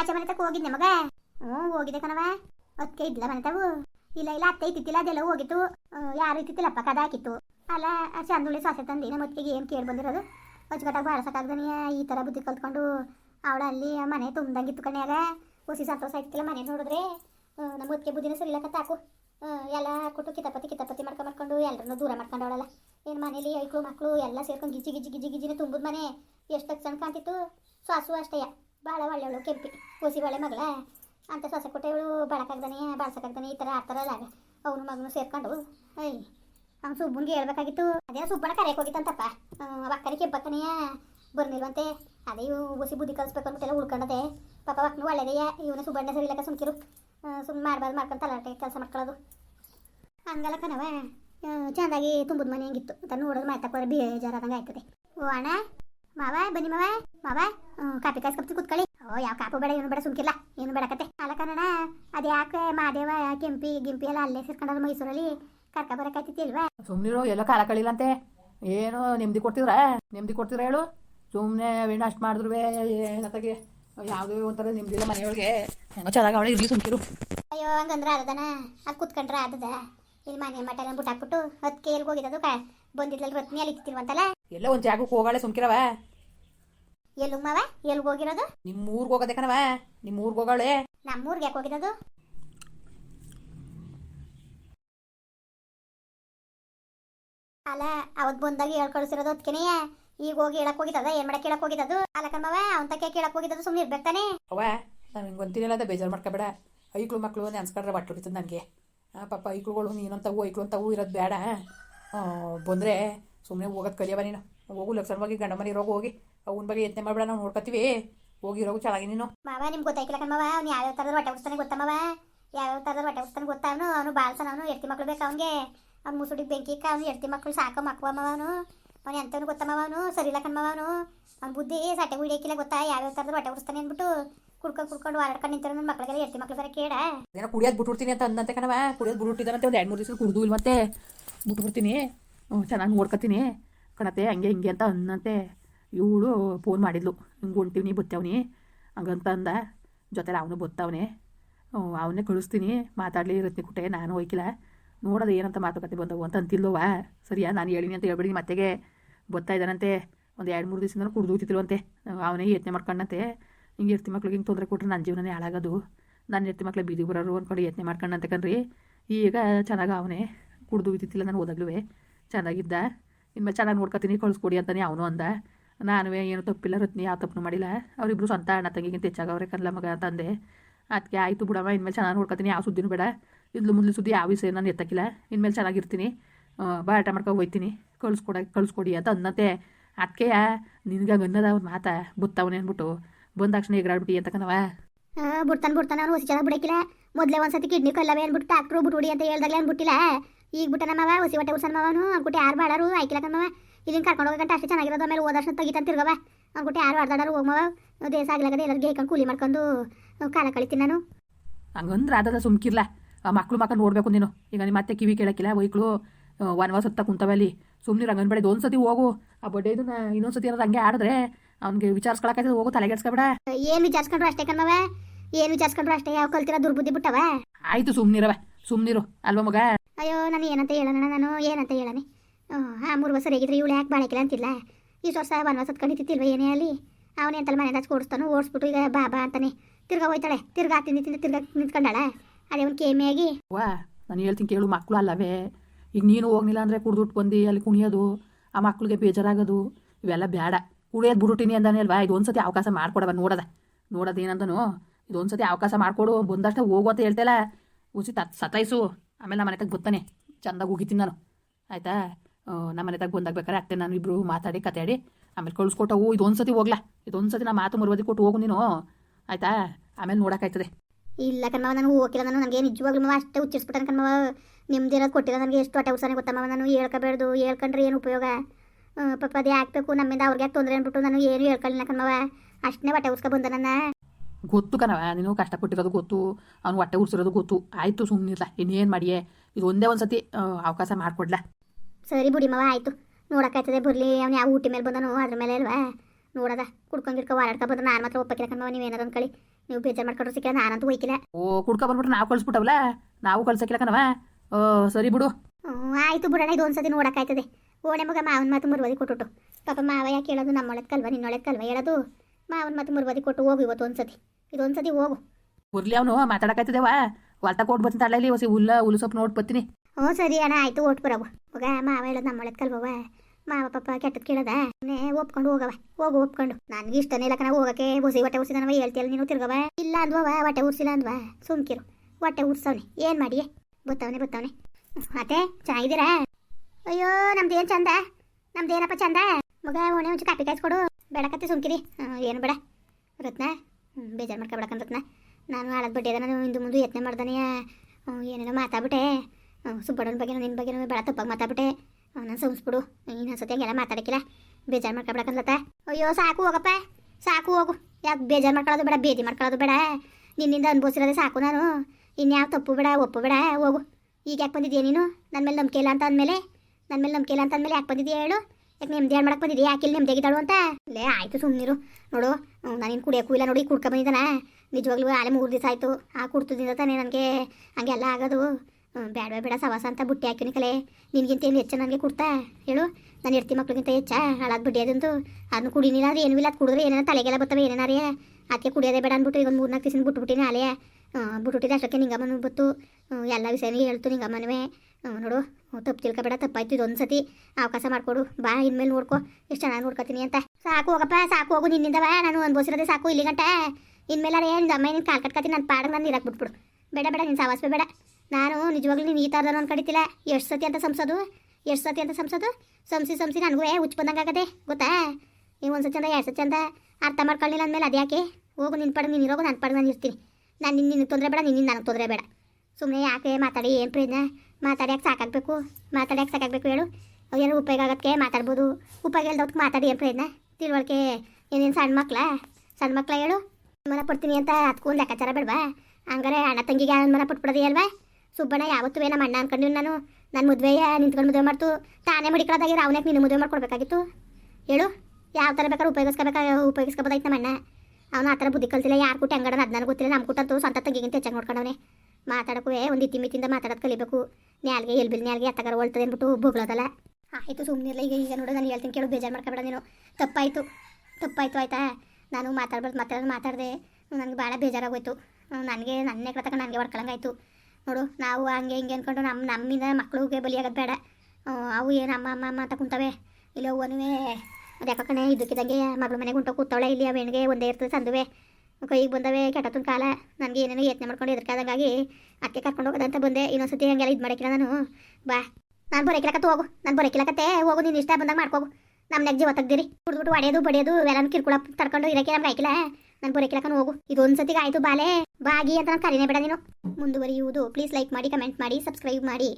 ಆಚೆ ಮನೆ ತಕ್ಕ ಹೋಗಿದ್ದೆ ಮಗ. ಹ್ಞೂ ಹೋಗಿದೆ ಕಣವ ಅದಕ್ಕೆ ಇದ್ಲ ಮನೆ ತಾವು ಇಲ್ಲ ಇಲ್ಲ ಅತ್ತೆ ಇತ್ತಿತ್ತಿಲ್ಲ ಅದೆಲ್ಲ ಹೋಗಿತ್ತು. ಯಾರು ಇತ್ತಿತ್ತಿಲ್ಲಪ್ಪ ಕದ ಹಾಕಿತ್ತು. ಅಲ್ಲ ಚಂದುಳಿ ಸೊಸೆ ತಂದಿ ನಮ್ಮ ಅತ್ತಿಗೆ ಏನು ಕೇಳಿ ಬಂದಿರೋದು? ಅಚ್ಚುಕಟ್ಟಾಗಿ ಬಾಳ್ಸಕ್ಕಾಗ್ದನಿಯ ಈ ಥರ ಬುದ್ಧಿ ಕಲ್ತ್ಕೊಂಡು ಅವಳ ಅಲ್ಲಿ ಮನೆ ತುಂಬ್ದಂಗಿತ್ತು ಕಣ್ಯಾಗ ಹುಸಿ ಸಂತೋಷ ಆಯ್ತಿಲ್ಲ ಮನೆ ನೋಡಿದ್ರೆ. ನಮ್ಮ ಒತ್ತಿಗೆ ಬುದ್ಧಿನ ಸರಿ ಇಲ್ಲ ತಾಕು. ಆ, ಎಲ್ಲ ಕೊಟ್ಟು ಕಿತಪತಿ ಕಿತಪತಿ ಮಾಡ್ಕೊಂಡು ಮಾಡ್ಕೊಂಡು ಎಲ್ಲರನ್ನೂ ದೂರ ಮಾಡ್ಕೊಂಡವಳಲ್ಲ ಏನು ಮನೇಲಿ ಐಕ್ಳು ಮಕ್ಕಳು ಎಲ್ಲ ಸೇರ್ಕೊಂಡು ಗಿಜಿ ಗಿಜಿ ಗಿಜಿ ಗಿಜಿನೇ ತುಂಬುದು ಮನೆ. ಎಷ್ಟು ಸಣ್ಣ ಕಾಣ್ತಿತ್ತು? ಸಾಸು ಅಷ್ಟೇ. ಭಾಳ ಒಳ್ಳೆಯವಳು ಕೆಂಪಿ, ಕೂಸಿ ಒಳ್ಳೆ ಮಗಳ. ಅಂತ ಸೊಸೆ ಕೊಟ್ಟೆವಳು ಬಳಕಾಗ್ದಾನೆ ಬಳಸಕಾಗ್ದಾನೆ ಈ ಥರ ಆಡ್ತಾರಲ್ಲ ಅವನು ಮಗನು ಸೇರ್ಕೊಂಡು ಅಯ್ಯ ಅವ್ನು ಸುಬ್ಬನಿಗೆ ಹೇಳ್ಬೇಕಾಗಿತ್ತು. ಅದೇ ಸುಬ್ಬನ ಕರೆಯಕ್ಕೆ ಹೋಗಿತ್ತಂತಪ್ಪ. ಅಕ್ಕನ ಕೆಂಪಕ್ಕನೆಯ ಬರ್ನಿಲ್ವಂತೆ. ಅದೇ ಇವು ಉಸಿ ಬುದ್ಧಿ ಕಲಿಸ್ಬೇಕು ಅಂದ್ಬಿಟ್ಟೆಲ್ಲ ಉಳ್ಕೊಂಡದೆ. ಪಾಪ ಅಕ್ಕನು ಒಳ್ಳೆದೆಯಾ? ಇವನು ಸುಬ್ಬಣ್ಣ ಸರಿ ಸುಮ್ಕಿರು. ಸುಮ್ಮನೆ ಮಾಡ್ಬಾರ್ದು ಮಾಡ್ಕೊಂಡು ತಲಾಟೆ ಕೆಲಸ ಮಾಡ್ಕೊಳ್ಳೋದು ಹಂಗಲ್ಲ ಕಣವ ಚೆಂದಾಗಿ ತುಂಬದ ಮನೆ ಹೆಂಗಿತ್ತು. ಅಂತ ನೋಡೋದು ಮಾತಾಕೋದ್ರೆ ಬೇಜಾರಾದಂಗೆ ಆಯ್ತದೆ ಓ ಅಣ್ಣ ಮಾವ ಬನ್ನಿ ಮಾವ. ಮಾವ ಕಾಪಿ ಕಾಯಿಸ್ಕೊಬ್ತಿ ಕುತ್ಕೊಳ್ಳಿ. ಓ ಯಾವ ಕಾಪು ಬೇಡ ಏನು ಬೇಡ ಸುಮ್ಕಿಲ್ಲ. ಏನು ಬೇಡಕತ್ತೆ. ಅಲ್ಲ ಕನ್ನಡ ಅದು ಯಾಕೆ ಮಾದೇವ ಕೆಂಪಿ ಗಿಂಪಿ ಎಲ್ಲ ಅಲ್ಲೇ ಸೇರ್ಕೊಂಡ್ರೆ ಮೈಸೂರಲ್ಲಿ? ಕರ್ಕ ಬರಕಾಯ್ತಿಲ್ವಾ ಸುಮ್ನಿರೋ ಎಲ್ಲ ಕಾಲ ಕಳಿಲ್ಲಂತೆ ಏನು ನೆಮ್ಮದಿ ಕೊಡ್ತಿದ್ರ ನೆಮ್ಮದಿ ಕೊಡ್ತಿದ್ರ ಹೇಳು? ಸುಮ್ಮನೆ ಏನು ಅಷ್ಟು ಮಾಡಿದ್ರು ಏನತ್ತಾಗೆ ಯಾವುದೇ ಒಂಥರ ನೆಮ್ಮದಿಲ್ಲ ಮನೆಯೊಳಗೆ. ಹೆಂಗೋ ಚೆನ್ನಾಗಿ ಅವಳಿಗೆ ಇರಲಿ ಸುಮ್ಕಿರು. ಅಯ್ಯೋ ಹಂಗಂದ್ರೆ ಅದನ್ನ ಅದು ಕುತ್ಕೊಂಡ್ರೆ ಅದದ ಇಲ್ಲಿ ಮನೆ ಮಟ್ಟ ಎಲ್ಲ ಬಿಟ್ಟಾಕ್ಬಿಟ್ಟು ಅದಕ್ಕೆ ಎಲ್ಗೆ ಹೋಗಿದ್ದು ಬಂದಿದ್ಲಲ್ಲಿ ರತ್ನಿ ಅಲ್ಲಿ ಇಕ್ತಿರ್ವಂತಲ್ಲ ಎಲ್ಲ ಒಂದು ಜಾಗಕ್ಕೆ ಹೋಗಾಳೆ ಸುಮ್ಕಿರವ. ಎಲ್ಲಿ ಮಾವ ಎಲ್ಗೆ ಹೋಗಿರೋದು? ನಿಮ್ಮ ಊರಿಗೆ ಹೋಗೋದೆ ಕಣವ ನಿಮ್ಮ ಊರಿಗೆ ಹೋಗಾಳೆ. ನಮ್ಮೂರ್ಗೆ ಯಾಕೆ ಹೋಗಿರೋದು? ಅಲ್ಲ ಅವತ್ ಬಂದಾಗ ಹೇಳ್ ಕಳ್ಸಿರೋದು ಅದಕ್ಕೇನೆ ಈಗ ಹೋಗಿ ಹೇಳಕ್ ಹೋಗಿದ್ದದ? ಏನ್ ಮಾಡಕ್ ಹೇಳಕ್ ಹೋಗಿದ್ದದು? ಅಲ್ಲ ಕಮ್ಮವ ಅವನ್ ತಕ್ಕೆ ಕೇಳಕ್ ಹೋಗಿದ್ದದು? ಸುಮ್ಮನೆ ಇರ್ಬೇಕು ತಾನೆ. ಅವ ನಾನು ಹಿಂಗೆ ಗೊತ್ತಿರಲ್ಲ ಅದ ಬೇಜಾರು ಮಾಡ್ಕೋಬೇಡ. ಐಕ್ಳು ಮಕ್ಕಳು ನೆನ್ಸ್ಕೊಂಡ್ರೆ ಬಟ್ಟೆ ಹೊಡಿತದೆ ನನಗೆ. ಪಾಪ ಐಕ್ಳುಗಳು ನೀನಂತವು ಐಕ್ಳು ಅಂತವು ಇರೋದು ಬೇಡ ಬಂದ್ರೆ ಸುಮ್ಮನೆ ಹೋಗೋದು ಕಲಿಯವ ನೀನು. ಹೋಗು ಲಕ್ಷಣವಾಗಿ ಗಂಡ ಮನೆ ಇರೋಗು ಹೋಗಿ. ಅವನ ಬಗ್ಗೆ ಯತ್ನೆ ಮಾಡಬೇಡ ನಾವು ನೋಡ್ಕೊತೀವಿ. ಹೋಗಿರೋ ಚೆನ್ನಾಗಿ ನೀನು. ಮಾವ ನಿಮ್ಗೆ ಗೊತ್ತಾಯ್ಕಿಲ್ಲ ಕಣ್ಮವ ಅವ್ನು ಯಾವ್ಯಾವ ಥರದ ಹೊಟ್ಟೆ ಉಡ್ಸ್ತಾನೆ ಗೊತ್ತಮ್ಮವ ಯಾವ್ಯಾವ ಥರದ ಹೊಟ್ಟೆ ಉಡ್ಸ್ತಾನೆ ಗೊತ್ತಾ ಅವನು? ಅವನು ಬಾಳ್ಸನ ಅವನು ಎಡ್ತಿ ಮಕ್ಳು ಬೇಕು ಅವ್ನಿಗೆ? ಅವ್ನು ಮುಸುಡಿಗೆ ಬೆಂಕಿ ಇಕ್ಕ ಅವ್ನು ಎಡ್ತಿ ಮಕ್ಳು ಸಾಕು ಮಕ್ಕವಮ್ಮ ಅವನು? ಅವ್ನು ಎಂತವನು ಗೊತ್ತಮ್ಮವ ಅವನು? ಸರಿ ಇಲ್ಲ ಕಣ್ಮವ ಅವನು? ಅವ್ನ ಬುದ್ಧಿ ಸಟ್ಟೆ ಉಡಿಯಕ್ಕಿಲ್ಲ ಗೊತ್ತಾ? ಯಾವ್ಯಾವ ಥರದ ಹೊಟ್ಟೆ ಉಡ್ಸ್ತಾನೆ ಅಂದ್ಬಿಟ್ಟು ಕುಡ್ಕೊಂಡು ಕುಡ್ಕೊಂಡು ಹಾರಾಡ್ಕೊಂಡು ನಿಂತಿರೋ ನನ್ನ ಮಕ್ಳಿಗೆಲ್ಲ ಎಡ್ತಿ ಮಕ್ಳು ಬೇರೆ ಕೇಡ. ಏನೋ ಕುಡಿಯೋದು ಬಿಟ್ಬಿಡ್ತೀನಿ ಅಂತ ಅಂದಂತೆ ಕಣವ ಕುಡಿಯೋದು ಬಿಟ್ಬಿಟ್ಟಿದ್ದಾನಂತೆ ಒಂದು ಎರಡು ಮೂರು ದಿವಸ ಕುಡ್ದು ಇಲ್ಲ ಮತ್ತೆ ಬಿಟ್ಬಿಡ್ತೀನಿ ಚೆನ್ನಾಗಿ ನೋಡ್ಕೊತೀನಿ. ಕಣತೆ ಹಂಗೆ ಹಿಂಗೆ ಅಂತ ಅನ್ನಂತೆ ಇವಳು ಫೋನ್ ಮಾಡಿದ್ಲು. ಹಿಂಗೆ ಹೊಂಟಿವ್ನಿ ಬತ್ತವನಿ ಹಂಗಂತ ಅಂದ. ಜೊತೆಲಿ ಅವನು ಬತ್ತವನೆ ಅವನ್ನೇ ಕಳಿಸ್ತೀನಿ. ಮಾತಾಡಲಿ, ರತ್ನಿ ಕುಟ್ಟೆ ನಾನು ಹೋಯ್ಕಿಲ್ಲ ನೋಡೋದು ಏನಂತ ಮಾತುಕತೆ ಬಂದವು ಅಂತ ಅಂತಿಲ್ವವ ಸರಿಯಾ, ನಾನು ಹೇಳಿನಿ ಅಂತ ಹೇಳ್ಬಿಡಿ, ಮತ್ತೆಗೆ ಬತ್ತಾ ಇದ್ದಾನಂತೆ. ಒಂದು ಎರಡು ಮೂರು ದಿವಸದಿಂದ ಕುಡ್ದು ಹೋಗ್ತಿಲ್ವಂತೆ ಅವನೇ ಯತ್ನೆ ಮಾಡ್ಕೊಂಡಂತೆ. ಹಿಂಗೆ ಎತ್ತಿ ಮಕ್ಳಿಗೆ ಹಿಂಗೆ ತೊಂದರೆ ಕೊಟ್ಟರೆ ನನ್ನ ಜೀವನನೇ ಹಾಳಾಗೋದು. ನಾನು ಎತ್ತಿ ಮಕ್ಳು ಬೀದಿ ಬರೋರು ಅಂದ್ಕೊಂಡು ಯತ್ನೆ ಮಾಡ್ಕೊಂಡಂತೆ ಕಣ್ರಿ. ಈಗ ಚೆನ್ನಾಗಿ ಅವನೇ. ಕುಡ್ದು ನಾನು ಓದಾಗ್ಲೂ ಚೆನ್ನಾಗಿದ್ದ. ಇನ್ಮೇಲೆ ಚೆನ್ನಾಗಿ ನೋಡ್ಕೊತೀನಿ, ಕಳಿಸ್ಕೊಡಿ ಅಂತಾನೆ ಅವನು ಅಂದ. ನಾನು ಏನು ತಪ್ಪಿಲ್ಲ, ರತ್ನಿ ಯಾವ ತಪ್ಪು ಮಾಡಿಲ್ಲ. ಅವರಿಬ್ರು ಸ್ವಂತ ಅಣ್ಣ ತಂಗಿಗಿಂತ ಹೆಚ್ಚಾಗವ್ರೆ ಕಲ್ಲ ಮಗ ತಂದೆ. ಅದಕ್ಕೆ ಆಯಿತು ಬಿಡಮ್ಮ, ಇನ್ಮೇಲೆ ಚೆನ್ನಾಗಿ ನೋಡ್ಕೊತೀನಿ, ಯಾವ ಸುದ್ದಿನೂ ಬೇಡ. ಇದ್ಲು ಮುಂದೆ ಸುದ್ದಿ ಯಾವ ವಿಷಯ ನಾನು ಎತ್ತಕ್ಕಿಲ್ಲ ಇನ್ಮೇಲೆ ಚೆನ್ನಾಗಿರ್ತೀನಿ. ಬಾಟ ಮಾಡ್ಕೊಂಡು ಹೋಗ್ತೀನಿ ಕಳ್ಸ್ಕೊಡ, ಕಳ್ಸ್ಕೊಡಿ ಅಂತ ಅನ್ನತ್ತೆ ಅದಕ್ಕೆ ನಿನ್ಗೆ ಗಂಧದ ಅವ್ನ ಮಾತಾ, ಬುತ್ತವನೇ ಅಂದ್ಬಿಟ್ಟು. ಬಂದ ತಕ್ಷಣ ಎಗರಾಡ್ಬಿಟ್ಟು ಅಂತ ಕಣವ ಬಿಡ್ತಾನೆ ಬಿಡ್ತಾನೆ ಅವನು ಹೊಸ ಚೆನ್ನಾಗಿ ಬಿಡಕ್ಕಿಲ್ಲ ಮೊದಲೇ ಒಂದ್ಸತಿ ಕಿಡ್ನಿ ಕಲ್ಲವೇ ಅಂದ್ಬಿಟ್ಟು ಟ್ಯಾಕ್ಟ್ರು ಬಿಟ್ಬಿಡಿ ಅಂತ ಹೇಳ್ದಾಗಲೇ ಅಂದ್ಬಿಟ್ಟಿಲ್ಲ. ಈಗ ಬಿಟ್ಟ ನಮ್ಮವ ಹೊಸಿ ಹೊಟ್ಟೆ ಉರ್ಸನ್ ಮಾವನು. ಅಂದ್ಬಿಟ್ಟು ಯಾರು ಬಾಡಾರು ಆಯ್ಕಿಲ್ಲ ಕಮ್ಮವ ಇದನ್ನ ಕರ್ಕೊಂಡು ಹೋಗಂಟ ಅಷ್ಟೇ ಚೆನ್ನಾಗಿರೋದು. ಆಮೇಲೆ ಓದಷ್ಟು ತೆಗಿತಾನೆ ತಿರ್ಗವ ಅಂದ್ಬಿಟ್ಟು ಯಾರು ಆಡ್ದಾಡಾರು ಹೋಗ್ಮವ ದೇಶ ಆಗ್ಲಾಗದೆ ಎಲ್ಲರಿಗೆ ಹೇಳ್ಕೊಂಡು ಕೂಲಿ ಮಾಡ್ಕೊಂಡು ಕಾಲ ಕಳಿತೀನಿ ನಾನು. ಹಂಗಂದ್ರೆ ಅದದ ಸುಮ್ಕಿರ್ಲ. ಆ ಮಕ್ಳು ಮಕ್ಕ ನೋಡ್ಬೇಕು ನೀನು. ಈಗ ನಿಮ್ಮ ಮತ್ತೆ ಕಿವಿ ಕೇಳಕ್ಕಿಲ್ಲ ವೈಕ್ಳು ವನವಾಸ ಹತ್ತ ಕುಂತವೆ ಅಲ್ಲಿ. ಸುಮ್ಮನೆ ಬೇಡ ಒಂದು ಸತಿ ಹೋಗು. ಆ ಬಡ್ಡೆ ಇದನ್ನ ಇನ್ನೊಂದು ಸತಿ ಏನಾದ್ರು ಹಂಗೆ ಆಡಿದ್ರೆ ಅವ್ನಿಗೆ ವಿಚಾರಿಸ್ಕೊಳಕಾಯ್ತದೆ ಹೋಗು ತಲೆಗೆಡ್ಸ್ಕೊಬೇಡ ಏನು ವಿಚಾರಿಸ್ಕೊಂಡ್ರು ಅಷ್ಟೇ ಕಣ್ಮವ ಏನು ವಿಚಾರಿಸ್ಕೊಂಡ್ರು ಅಷ್ಟೇ? ಯಾವ ಕಲ್ತಿರ ದುರ್ಬುದ್ಧಿ ಬಿಟ್ಟವ? ಆಯ್ತು ಸುಮ್ಮನಿರವ ಸುಮ್ಮನಿರು ಅಲ್ವಾ ಮಗ? ಅಯ್ಯೋ ನಾನು ಏನಂತ ಹೇಳೋಣ ನಾನು ಏನಂತ ಹೇಳನೆ ಆ ಮೂರು ವರ್ಷ ಹೇಗಿದ್ರೆ ಇವಳು ಯಾಕೆ ಬಾಳಕಿಲ್ಲ ಅಂತಿಲ್ಲ ಈ ವರ್ಷ ವನವಾಸ ಹತ್ಕೊಂಡಿತ್ತಿಲ್ವ ಏನೇ ಅಲ್ಲಿ? ಅವನೇ ಅಂತಲ್ಲ ಮನೆ ಹಚ್ಚಿ ಓಡಿಸ್ತಾನು, ಓಡಿಸ್ಬಿಟ್ಟು ಈಗ ಬಾಬಾ ಅಂತಾನೆ. ತಿರ್ಗಾ ಹೋಯ್ತಾಳೆ. ತಿರ್ಗಾ ತಿಂದು ತಿಂದು ತಿರ್ಗಾ ನಿಂತ್ಕೊಂಡಾಳೆ. ಅದೇ ಒಂದು ಕೇಮಿಯಾಗಿ ವಾ ನಾನು ಹೇಳ್ತೀನಿ ಕೇಳು ಮಕ್ಕಳು ಅಲ್ಲವೇ. ಈಗ ನೀನು ಹೋಗ್ಲಿಲ್ಲ ಅಂದರೆ ಕುಡ್ದುಟ್ಟು ಬಂದು ಅಲ್ಲಿ ಕುಣಿಯೋದು, ಆ ಮಕ್ಳಿಗೆ ಬೇಜಾರಾಗೋದು, ಇವೆಲ್ಲ ಬೇಡ ಕುಡಿಯೋದು ಬಿಡುಟ್ಟಿನಿ ಅಂದಾನೆ ಅಲ್ವಾ? ಇದು ಸತಿ ಅವಕಾಶ ಮಾಡ್ಕೊಡವ ನೋಡದ. ನೋಡೋದು ಏನಂದನು ಇದೊಂದು ಸತಿ ಅವಕಾಶ ಮಾಡಿಕೊಡು, ಬಂದಷ್ಟೇ ಹೋಗು ಅಂತ ಹೇಳ್ತಲ್ಲ ಉಸಿ ತತ್ ಸತಾಯಿಸು. ಆಮೇಲೆ ನಮ್ಮ ಮನೆತಾಗ ಗೊತ್ತಾನೆ ಚಂದಾಗಿ ಹೋಗಿತೀನಿ ನಾನು. ಆಯಿತಾ? ನಮ್ಮ ಮನೆದಾಗ ಬಂದಾಗ ಬೇಕಾದ್ರೆ ಅತ್ತೆ ನಾನು ಇಬ್ಬರು ಮಾತಾಡಿ ಕತೆಯಾಡಿ ಆಮೇಲೆ ಕಳಿಸ್ಕೊಟ್ಟವು ಇದೊಂದು ಸತಿ ಹೋಗ್ಲಾ ಇದೊಂದು ಸತಿ ನಾ ಮಾತು ಮರುವದಿ ಕೊಟ್ಟು ಹೋಗು ನೀನು. ಆಯ್ತಾ? ಆಮೇಲೆ ನೋಡೋಕ್ಕಾಯ್ತದೆ ಇಲ್ಲ ಕಣ್ಮವ ನಾನು ಹೋಗಿಲ್ಲ ನಾನು ನನಗೆ ನಿಜವಾಗ್ಲೂ ಅಷ್ಟೇ ಹುಚ್ಚಿಸ್ಬಿಟ್ಟೆ ಕಣ್ಮವ ನಿಮ್ದಿರೋದು ಕೊಟ್ಟಿಲ್ಲ ನನಗೆ ಎಷ್ಟು ಹೊಟ್ಟೆ ಉಸಾನೆ ಗೊತ್ತಮ್ಮ ನಾನು ಹೇಳ್ಕೋಬೇಡ್ದು ಹೇಳ್ಕೊಂಡ್ರೆ ಏನು ಉಪಯೋಗ? ಪಪ್ಪ ಪಾಪ ಅದೇ ಹಾಕ್ಬೇಕು ನಮ್ಮಿಂದ ಅವ್ರಿಗೆ ಯಾಕೆ ತೊಂದರೆ ಅಂದ್ಬಿಟ್ಟು ನಾನು ಏನು ಹೇಳ್ಕೊಳ್ಳಿಲ್ಲ ಕಣ್ಮವ ಅಷ್ಟೇ ಹೊಟ್ಟೆ ಉಸ್ಕೊ ಬಂದ ನನ್ನ. ಗೊತ್ತು ಕಣವ ನೀನು ಕಷ್ಟಪಟ್ಟಿರೋದು ಗೊತ್ತು ಅವ್ನು ಹೊಟ್ಟೆ ಉರ್ಸಿರೋದು ಗೊತ್ತು. ಆಯಿತು ಸುಮ್ಮನಿರ್ಲ ಇನ್ನೇನು ಮಾಡಿಯೇ? ಇದು ಒಂದೇ ಒಂದು ಸತಿ ಅವಕಾಶ ಮಾಡಿಕೊಡ್ಲ? ಸರಿ ಬುಡಿ ಮಾವ ಆಯಿತು. ನೋಡೋಕ್ಕಾಯ್ತದೆ ಬರಲಿ. ಅವ್ನು ಯಾವ ಊಟಿ ಮೇಲೆ ಬಂದನೋ ಅದ್ರ ಮೇಲೆ ಅಲ್ವಾ? ನೋಡದ. ಕುಡ್ಕೊಂಡು ಗಿಡ್ಕೊ ಓಡಾಡ್ಕೊ ಬಂದ್ರೆ ನಾನು ಮಾತ್ರ ಒಪ್ಪಕ್ಕಿಲ್ಲ ಕಣ್ಮವ ಏನಾದ್ರು ಅನ್ಕೊಳ್ಳಿ ನೀವು ಬೇಜಾರು ಮಾಡ್ಕೊಂಡ್ರು ಸಿಕ್ಕಿಲ್ಲ ನಾನಂತೂ ಹೋಯ್ಕಿಲ್ಲ ಓ ಕುಡ್ಕ ಬಂದ್ಬಿಟ್ರೆ ನಾವು ಕಳ್ಸ್ಬಿಟ್ಟವಲ್ಲ ನಾವು ಕಳ್ಸಕ್ಕಿಲ್ಲ ಕಣವ ಓ ಸರಿ ಬಿಡು. ಹ್ಞೂ ಆಯ್ತು ಬಿಡೋಣ ಇದು ಒಂದ್ಸತಿ ನೋಡಕ್ಕಾಯ್ತದೆ. ಓಣೆ ಮಗ ಮಾವನ ಮಾತು ಮುರ್ವದಿ ಕೊಟ್ಟುಟ್ಟು ಪಾಪ ಮಾವ ಯಾಕೆ ಹೇಳೋದು? ನಮ್ಮೊಳಗೆ ಕಲ್ವ ನಿನ್ನೊಳಗೆ ಕಲ್ವ ಹೇಳೋದು? ಮಾವನ ಮಾತು ಮುರ್ವದಿ ಕೊಟ್ಟು ಹೋಗು ಇವತ್ತು ಒಂದ್ಸತಿ. ಇದು ಒಂದ್ಸತಿ ಹೋಗು. ಬರ್ಲಿ ಅವನು ಮಾತಾಡಕತ್ತಿದ್ದೇವ ಹೊಲ್ತ ಕೊಟ್ಟು ಬರ್ತೀನಿ ತಳ್ಳಲಿ ಹೊಸಿ ಹುಲ್ಲ ಹುಲ್ಲು ಸೊಪ್ಪು ನೋಡಿ ಬರ್ತೀನಿ ಹ್ಞೂ ಸರಿ ಅಣ್ಣ, ಆಯ್ತು ಓಟ್ ಬರವ ಮಗ ಮಾವ ಹೇಳೋದು ನಮ್ಮೊಳಗೆ ಕಲ್ವವ ಮಾವ ಪಾಪ ಕೆಟ್ಟದ್ ಕೇಳದ. ನೇ ಒಪ್ಕೊಂಡು ಹೋಗವ. ಹೋಗು, ಒಪ್ಕೊಂಡು. ನನ್ಗೆ ಇಷ್ಟನೇ ಇಲ್ಲ ಕಣ, ಹೋಗಕ್ಕೆ. ಹೊಸಿ ಹೊಟ್ಟೆ ಉರ್ಸಿದನವ ಹೇಳ್ತಿಯಲ್ಲ ನೀನು, ತಿರ್ಗವ. ಇಲ್ಲ ಅಂದ್ವವ, ಹೊಟ್ಟೆ ಉರ್ಸಿಲ್ಲ ಅಂದ್ವ. ಸುಮ್ಕಿರು. ಹೊಟ್ಟೆ ಉರ್ಸವ್ನೆ. ಏನು ಮಾಡಿಯೇ? ಬತ್ತವನೆ ಬತ್ತವನೆ. ಮತ್ತೆ ಚೆನ್ನಾಗಿದ್ದೀರಾ? ಅಯ್ಯೋ, ನಮ್ದು ಏನು ಚಂದ? ನಮ್ದೇನಪ್ಪ ಚಂದ? ಮಗ, ಓಣೆ ಒಂಚು ಕಾಪಿ ಕಾಯ್ಸ್ಕೊಡು ಬೇಡಕತ್ತೆ ಸುಮ್ಕಿರಿ. ಏನು ಬೇಡ. ರತ್ನ? ಬೇಜಾರು ಮಾಡ್ಕೊಬೇಡಕಂತ ರತ್ನ. ನಾನು ಆಳದ ಬಿಟ್ಟಿದ್ದೆ ನಾನು ಹಿಂದೆ ಮುಂದೆ ಯತ್ನೆ ಮಾಡ್ದಾನೆ ಏನೇನೋ ಮಾತಾಡ್ಬಿಟ್ಟೆ. ಸುಬ್ಬಣ್ಣನ ಬಗ್ಗೆ ನಿನ್ನ ಬಗ್ಗೆ ಬೇಡ ತಪ್ಪಾಗಿ ಮಾತಾಡ್ಬಿಟ್ಟೆ. ನಾನು ಸಂಸ್ಬಿಡು. ನೀನು ಸತಿ ಹಂಗೆಲ್ಲ ಮಾತಾಡಕ್ಕಿಲ್ಲ ಬೇಜಾರು ಮಾಡ್ಕೊಬೇಡಕಂತ ಅಯ್ಯೋ, ಸಾಕು ಹೋಗಪ್ಪ. ಸಾಕು ಹೋಗು. ಯಾಕೆ ಬೇಜಾರು ಮಾಡ್ಕೊಳ್ಳೋದು ಬೇಡ ಬೇದಿ ಮಾಡ್ಕೊಳ್ಳೋದು ಬೇಡ. ನಿನ್ನಿಂದ ಅನುಭವಿಸಿರೋದೇ ಸಾಕು ನಾನು. ಇನ್ಯಾವ ತಪ್ಪು ಬೇಡ, ಒಪ್ಪು ಬೇಡ, ಹೋಗು. ಈಗ ಯಾಕೆ ಬಂದಿದ್ಯಾ ನೀನು? ನನ್ನ ಮೇಲೆ ನಂಬಿಕೆ ಇಲ್ಲ ಅಂತ ಅಂದಮೇಲೆ? ನನ್ನ ಮೇಲೆ ನಂಬಿಕೆ ಇಲ್ಲ ಅಂತ ಅಂದಮೇಲೆ ಯಾಕೆ ಬಂದಿದ್ದೀಯ ಹೇಳು? ಯಾಕೆ ನೆಮ್ಮದಿ ಹಾಳು ಮಾಡಕ್ಕೆ ಬಂದಿದ್ಯಾ? ಯಾಕೆ ಇಲ್ಲಿ ನೆಮ್ಮದಿಯಾಗಿದ್ದಾಳು ಅಂತ? ಲೇ, ಆಯಿತು ಸುಮ್ಮನಿರು ನೋಡು ನಾನೇನು ಕುಡಿಯೋಕ್ಕೂ ಇಲ್ಲ ನೋಡಿ ಕುಡ್ಕೊ ಬಂದಿದ್ದಾನ? ನಿಜವಾಗ್ಲೂ ಆಲೆ ಮೂರು ದಿವಸ ಆಯಿತು. ಆ ಕುಡ್ತದಿಂದ ತಾನೇ ನನಗೆ ಹಂಗೆಲ್ಲ ಆಗೋದು. ಬೇಡ ಬೇಡ ಸವಾಸ ಅಂತ ಬುಟ್ಟಿ ಹಾಕಿನಿ ಕಲೆ. ನಿನಗಿಂತ ಏನು ಹೆಚ್ಚ ನನಗೆ ಕೊಡ್ತಾ? ಹೇಳು. ನಾನು ಇರ್ತಿ ಮಕ್ಳಿಗಿಂತ ಹೆಚ್ಚ? ಹಾಳಾದ ಬಿಡಿ ಅದಂತೂ. ಅದನ್ನು ಕುಡಿನಿಲ್ಲ ಅದು ಏನೂ ಇಲ್ಲ, ಅದು ಕುಡಿದ್ರೆ ಏನೇನೋ ತಲೆಗೆಲ್ಲ ಬರ್ತವೆ ಏನೇನಾರೇ ಅದಕ್ಕೆ ಕುಡಿಯೋದೇ ಬೇಡ ಅಂದ್ಬಿಟ್ಟು ಈಗ ಒಂದು ಮೂರ್ನಾಲ್ಕು ದಿವಸ ಬಿಟ್ಬಿಟ್ಟಿನಿ ಅಲೆಯ ಬಿಟ್ಬಿಟ್ಟಿದ್ದೆ ಅಷ್ಟಕ್ಕೆ ನಿಂಗಮ್ಮನ ಬತ್ತು. ಎಲ್ಲ ವಿಷಯನೂ ಹೇಳ್ತು ನಿಂಗಮ್ಮನವೇ. ನೋಡು ತಪ್ಪು ತಿಳ್ಕೊಬೇಡ, ತಪ್ಪಾಯ್ತು ಇದೊಂದು ಸತಿ ಅವಕಾಶ ಮಾಡಿಕೊಡು. ಬಾ, ಇನ್ಮೇಲೆ ನೋಡ್ಕೊ. ಎಷ್ಟು ಚೆನ್ನಾಗಿ ನೋಡ್ಕೊತೀನಿ ಅಂತ. ಸಾಕು ಹೋಗಪ್ಪ, ಸಾಕು ಹೋಗು ನಿನ್ನಿಂದವ. ನಾನು ಅನ್ಭವಿಸಿರೋದೇ ಸಾಕು ಇಲ್ಲಿ ಗಂಟ. ಇನ್ಮೇಲೆ ಅರೇ ನಿನ್ನ ಅಮ್ಮ ನಿನ್ನ ಕಾಲು ಕಟ್ಕೊತೀನಿ ನನ್ನ ಪಾಡಿಗೆ ನಾನು ಇರಕ್ಕೆ ಬಿಟ್ಬಿಡು ಬೇಡ ಬೇಡ ನಿನ್ನ ಸಾವಾಸ ಬೇಡ. ನಾನು ನಿಜವಾಗ್ಲೂ ನೀನು ಈ ಥರದನ್ನು ಕಡಿತಿಲ್ಲ ಎಷ್ಟು ಸತಿ ಅಂತ ಸಂಸೋದು? ಎಷ್ಟು ಸತಿ ಅಂತ ಸಂಸೋದು? ಸಂಸಿ ಸಂಸಿ, ನನಗೂ ಹುಚ್ಚು ಬಂದಂಗಾಗದೆ ಗೊತ್ತಾ? ನೀವು ಒಂದು ಸತಿ ಅಂದ ಎರಡು ಸತಿ ಅಂದ, ಅರ್ಥ ಮಾಡ್ಕೊಳ್ಳಿಲ್ಲ ಅಂದಮೇಲೆ ಅದ್ಯಾಕೆ? ಹೋಗು ನಿನ್ನ ಪಡೆದು ನೀನು ಇರೋಗು ನನ್ನ ಪಡೆದು ನಾನು ಇರ್ತೀನಿ. ನಾನು ನಿನ್ನ ನಿನಗೆ ತೊಂದರೆ ಬೇಡ ನಿನ್ನ ನನಗೆ ತೊಂದರೆ ಬೇಡ. ಸುಮ್ಮನೆ ಯಾಕೆ ಮಾತಾಡಿ, ಏನು ಪ್ರಯೋಜನ? ಮಾತಾಡ್ಯಾಕೆ ಸಾಕಾಗಬೇಕು. ಮಾತಾಡ್ಯಾಕೆ ಸಾಕಾಗಬೇಕು ಹೇಳು. ಏನೋ ಉಪಯೋಗ ಆಗೋದಕ್ಕೆ ಮಾತಾಡ್ಬೋದು. ಉಪಯೋಗ ಇಲ್ದವ್ಕೆ ಮಾತಾಡಿ, ಏನು ಪ್ರಯೋಜನ? ತಿಳುವಳಿಕೆ ಏನೇನು ಸಣ್ಣ ಮಕ್ಳ? ಸಣ್ಣ ಮಕ್ಳ ಹೇಳು. ಮನ ಪಡ್ತೀನಿ ಅಂತ ಅದಕ್ಕೂ ಲೆಕ್ಕಾಚಾರ ಬೇಡವಾ? ಹಂಗಾರೆ ಅಣ್ಣ ತಂಗಿಗೆ ಮನ ಪಟ್ಬಿಡೋದೇ ಅಲ್ವಾ? ಸುಬ್ಬಣ್ಣ, ಯಾವತ್ತೂ ನಮ್ಮ ಅಣ್ಣ ಅನ್ಕೊಂಡಿವ್ ನಾನು. ನನ್ನ ಮದುವೆಯ ನಿಂತ್ಕೊಂಡು ಮದುವೆ ಮಾಡ್ತು. ತಾನೇ ಮಡಿಕೊಳ್ಳೋದಾಗಿರೋ ಅವನೇ ನೀನು ಮದುವೆ ಮಾಡ್ಕೊಡ್ಬೇಕಾಗಿತ್ತು. ಹೇಳು, ಯಾವ ಥರ ಬೇಕಾದ್ರೆ ಉಪಯೋಗಿಸ್ಕೋಬೇಕಾಗ ಉಪಯೋಗಿಸ್ಕೋಬೋದಾಯ್ತು ನಮ್ಮ ಅಣ್ಣ. ಅವನು ಆ ಥರ ಬುದ್ಧಿ ಕಲ್ತಿಲ್ಲ ಯಾರು ಕೂಟ ಹಂಗಡ ಅದು ನನಗೆ ಗೊತ್ತಿಲ್ಲ. ನಮ್ಮ ಕೂಟಂತೂ ಸ್ವಂತ ತಂಗಿಗಿಂತ ಹೆಚ್ಚಾಗಿ ನೋಡ್ಕೊಂಡವನೇ. ಮಾತಾಡಕ್ಕೂ ಒಂದು ಇತಿ ಮಿತಿಯಿಂದ ಮಾತಾಡೋದು ಕಲಿಬೇಕು. ನ್ಯಾಲ್ಗೆ ಎಲ್ಬಿಲ್ ನ್ಯಾಲ್ಗೆ ಅತ್ತಗಾರ ಒಳ್ತದೆ ಅಂದ್ಬಿಟ್ಟು ಬೊಗಳೋದಲ್ಲ. ಆಯಿತು ಸುಮ್ಮನಿಲ್ಲ ಈಗ ಈಗ ನೋಡು, ನಾನು ಹೇಳ್ತೀನಿ ಕೇಳು, ಬೇಜಾರು ಮಾಡ್ಕೊಬೇಡ ನೀನು. ತಪ್ಪಾಯಿತು ತಪ್ಪಾಯಿತು ಆಯಿತಾ? ನಾನು ಮಾತಾಡ್ಬಾರ್ದು ಮಾತಾಡೋದು ಮಾತಾಡಿದೆ. ನನಗೆ ಭಾಳ ಬೇಜಾರಾಗೋಯ್ತು. ನನಗೆ ನನ್ನೇ ಕಳ್ತಕ್ಕ ನನಗೆ ಹೊಡ್ಕೊಳಂಗಾಯ್ತು. ನೋಡು, ನಾವು ಹಂಗೆ ಹಿಂಗೆ ಅಂದ್ಕೊಂಡು ನಮ್ಮ ನಮ್ಮಿಂದ ಮಕ್ಳಿಗೆ ಬಲಿಯಾಗೋದು ಬೇಡ. ಅವು ಏನು ಅಮ್ಮ ಅಮ್ಮ ಅಂತ ಕುಂತವೆ? ಇಲ್ಲ ಅದು ಕಣೆ ಇದಕ್ಕಿದಂಗೆ ಮಗಳ ಮನೆಗೆ ಉಂಟು ಕೂತವಳೆ, ಇಲ್ಲಿ ಅವು ಹೆಣ್ಣಿಗೆ ಒಂದೇ ಇರ್ತದೆ ಸಂದುವೆ. ಕೈಗೆ ಬಂದವೆ, ಕೆಟ್ಟತನ ಕಾಲ. ನನಗೆ ಏನೇನೋ ಯತ್ನ ಮಾಡ್ಕೊಂಡು ಎದ್ರಕಾದಂಗಾಗಿ ಅಕ್ಕೆ ಕರ್ಕೊಂಡು ಹೋಗೋದಂತ ಬಂದೆ. ಇನ್ನೊಂದ್ಸತಿ ಹಂಗೆಲ್ಲ ಇದು ಮಾಡಕ್ಕಿಲ್ಲ ನಾನು. ಬಾ, ನಾನು ಬರೋಕಿಲಕತ್ತೆ ಹೋಗು. ನಾನು ಬರೋಕಿಲಕತ್ತೆ. ಹೋಗು, ನೀನು ಇಷ್ಟ ಬಂದಾಗ ಮಾಡ್ಕೋಗು. ನಮ್ಮ ಜೀವ ತೆಗ್ದಿರಿ ಒಡೆಯೋದು ಬಡಿಯೋದು ಎಲ್ಲಾನು ಕಿರ್ಕುಳ ತಡ್ಕೊಂಡು ಇರೋಕೆ ನಮ್ಗೆ ಆಯ್ಕಿಲ್ಲ. ನಾನು ಬರೋಕಿಲಕನ ಹೋಗು. ಇದೊಂದು ಸತಿಗೆ ಆಯ್ತು ಬಾಲೆ. ಬಾಗಿ ಅಂತ ನಾನು ಕರೀನೇ ಬೇಡ ನೀನು. ಮುಂದುವರಿಯುವುದು. ಪ್ಲೀಸ್ ಲೈಕ್ ಮಾಡಿ ಕಮೆಂಟ್ ಮಾಡಿ ಸಬ್ಸ್ಕ್ರೈಬ್ ಮಾಡಿ.